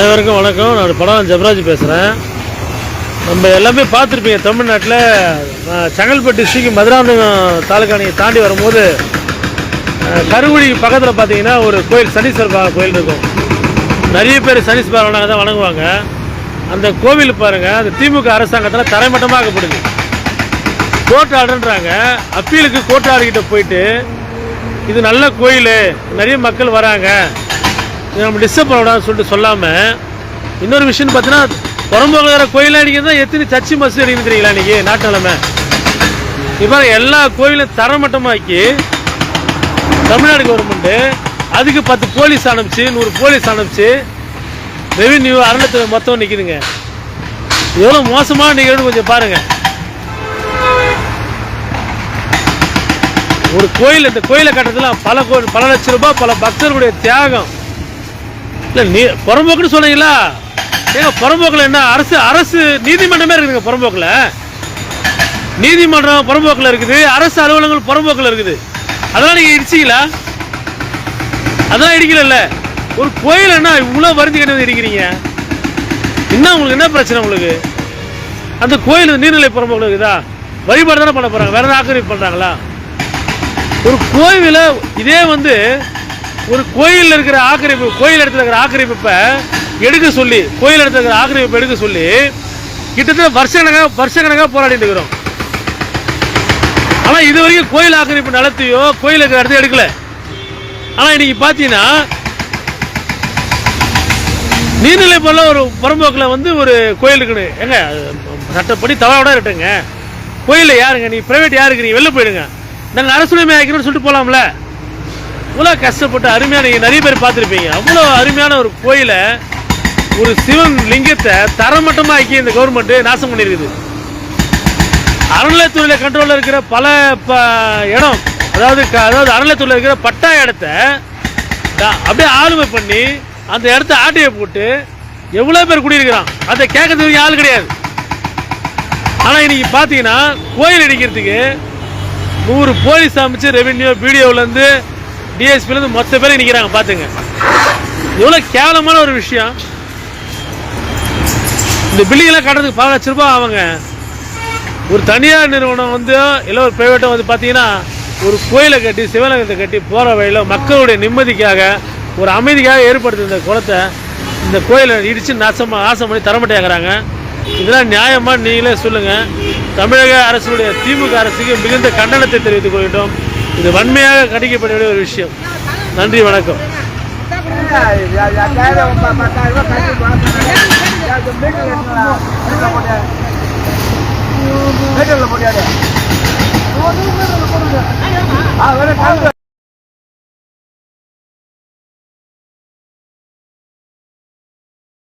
அனைவருக்கும் வணக்கம். நான் படம் ஜபராஜ் பேசுகிறேன் நம்ம எல்லாமே பார்த்துருப்பீங்க தமிழ்நாட்டில். செங்கல்பட்டு டிஸ்ட்ரிக்ட் மதுராந்தகம் தாலுக்கா நீங்கள் தாண்டி வரும்போது அஹ், கருங்குடி பக்கத்தில் பார்த்தீங்கன்னா ஒரு கோயில் சனீஸ்வரர் கோயில் இருக்கும். நிறைய பேர் சனீஸ்வரர் தான் வணங்குவாங்க. அந்த கோவில் பாருங்கள் அந்த திமுக அரசாங்கத்தில் தரைமட்டமாக்கப்படுது கோர்ட் ஆர்டர்ன்றாங்க அப்பீலுக்கு கோர்ட் ஆர்டர்கிட்ட போயிட்டு இது நல்ல கோயில் நிறைய மக்கள் வராங்க. நம்ம டிஸ்டர்ப் பண்ணக்கூடாதுன்னு சொல்லிட்டு சொல்லாமல் இன்னொரு விஷயம்னு பார்த்தீங்கன்னா புறம்போக்கிற கோயிலாக அடிக்கிறது தான் எத்தனை சர்ச்சி மசூதி அடிக்கணும் தெரியுங்களா இன்றைக்கி நாட்டு நிலைமை. இப்போ எல்லா கோயிலும் தரமட்டமாக்கி தமிழ்நாடு கவர்மெண்ட்டு அதுக்கு பத்து போலீஸ் அனுப்பிச்சு நூறு போலீஸ் அனுப்பிச்சு ரெவின்யூ அறநிலையத்துறை மொத்தம் நிற்கிதுங்க எவ்வளோ மோசமாக நிகழ்வு கொஞ்சம் பாருங்கள் ஒரு கோயில் இந்த கோயிலை கட்டுறதுலாம் பல கோயில் பல லட்சம் ரூபாய் பல பக்தர்களுடைய தியாகம். இல்லை நீ புறம்போக்குன்னு சொன்னீங்களா ஏங்க புறம்போக்கில் என்ன? அரசு அரசு நீதிமன்றமே இருக்குதுங்க புறம்போக்கில். நீதிமன்றம் புறம்போக்கில் இருக்குது. அரசு அலுவலகங்கள் புறம்போக்கில் இருக்குது. அதெல்லாம் நீங்கள் இடிச்சிங்களா? அதெல்லாம் இடிக்கல ஒரு கோயில் என்ன இவ்வளோ வருந்தி கண்டு இடிக்கிறீங்க? என்ன உங்களுக்கு என்ன பிரச்சனை உங்களுக்கு? அந்த கோயில் நீர்நிலை புறம்போக்கில் இருக்குதா? வழிபாடு தானே பண்ண போகிறாங்க வேற ஆக்கிரமிப்பு பண்ணுறாங்களா ஒரு கோயிலில் இதே வந்து ஒரு கோயிலில் இருக்கிற ஆக்கிரமிப்பு கோயில் இடத்துல இருக்கிற ஆக்கிரமிப்பை எடுக்க சொல்லி கோயில் இடத்துல இருக்கிற ஆக்கிரமிப்பை எடுக்க சொல்லி கிட்டத்தட்ட வருஷக்கணக்காக வருஷக்கணக்காக போராடிட்டு இருக்கிறோம். ஆனால் இது வரைக்கும் கோயில் ஆக்கிரமிப்பு நடத்தியோ கோயில் இருக்கிற இடத்த எடுக்கல. ஆனால் இன்னைக்கு பார்த்தீங்கன்னா நீர்நிலை போல ஒரு புறம்போக்கில் வந்து ஒரு கோயில் இருக்குன்னு. ஏங்க அது சட்டப்படி தவறோட இருக்கட்டுங்க கோயிலில் யாருங்க? நீ ப்ரைவேட் யாருக்கு? நீ வெளில போயிடுங்க. நாங்கள் அரசுரிமை ஆக்கணும்னு சொல்லிட்டு போகலாம்ல இவ்வளோ கஷ்டப்பட்டு அருமையான நீங்கள் நிறைய பேர் பார்த்துருப்பீங்க. அவ்வளோ அருமையான ஒரு கோயிலை ஒரு சிவன் லிங்கத்தை தரமட்டமாக ஆக்கி இந்த கவர்மெண்ட்டு நாசம் பண்ணியிருக்குது அறநிலையத்துறையில் கண்ட்ரோலில் இருக்கிற பல ப இடம் அதாவது க- அதாவது அறநிலையத்துறையில் இருக்கிற பட்டா இடத்த அப்படியே ஆளுமை பண்ணி அந்த இடத்த ஆட்டையை போட்டு எவ்வளோ பேர் குடியிருக்கிறான்? அதை கேட்கறதுக்கு ஆள் கிடையாது. ஆனால் இன்னைக்கு பார்த்தீங்கன்னா கோயில் அடிக்கிறதுக்கு நூறு போலீஸ் அமைச்சு ரெவென்யூ பிடிஓலேருந்து டிஎஸ்பிலேருந்து மொத்த பேர் நிற்கிறாங்க பார்த்துங்க எவ்வளோ கேவலமான ஒரு விஷயம். இந்த பில்டிங்லாம் கட்டுறதுக்கு பல லட்ச ரூபாய் ஆகுங்க. ஒரு தனியார் நிறுவனம் வந்து இல்லை ஒரு ப்ரைவேட்டாக வந்து பார்த்தீங்கன்னா ஒரு கோயிலை கட்டி சிவலிங்கத்தை கட்டி போகிற வழியில் மக்களுடைய நிம்மதிக்காக ஒரு அமைதிக்காக ஏற்படுத்த இந்த குளத்தை. இந்த கோயிலை இடித்து நாசமாக நாசம் பண்ணி தரமாட்டேங்கிறாங்க இதெல்லாம் நியாயமாக நீங்களே சொல்லுங்கள் தமிழக அரசுடைய திமுக அரசுக்கு மிகுந்த கண்டனத்தை தெரிவித்துக் கொள்கின்றோம். இது வன்மையாக கண்டிக்கப்பட வேண்டிய ஒரு விஷயம். நன்றி வணக்கம். மீட்டர்ல